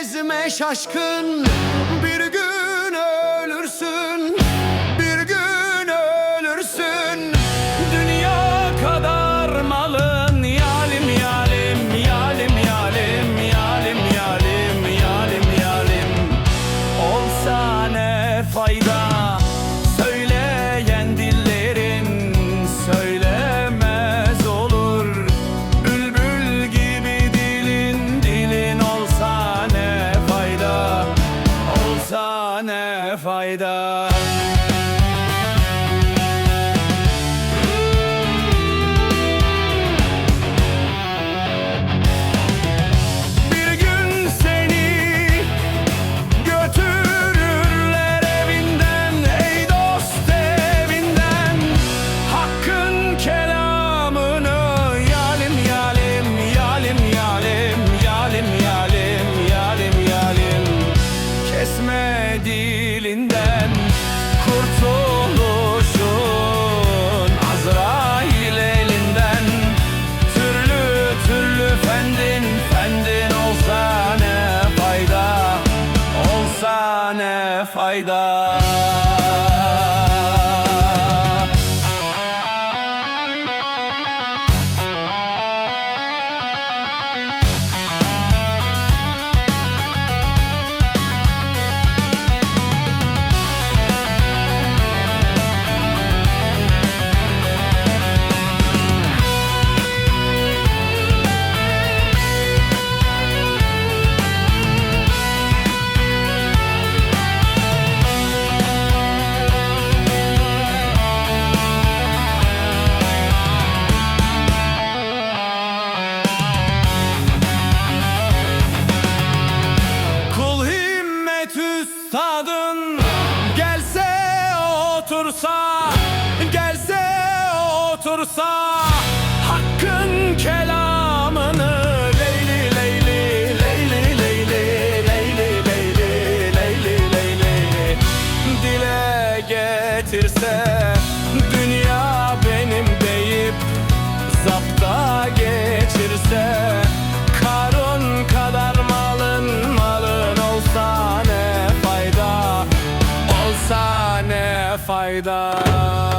Gezme şaşkın bir gün ölürsün. Ne fayda dilinden kurtuluşun. Azrail elinden Türlü türlü fendin fendin olsa ne fayda Olsa ne fayda üstadın Gelse otursa Gelse otursa Hakkın kelamını Leyli leyli leyli leyli Leyli leyli leyli leyli Dile getirse fayda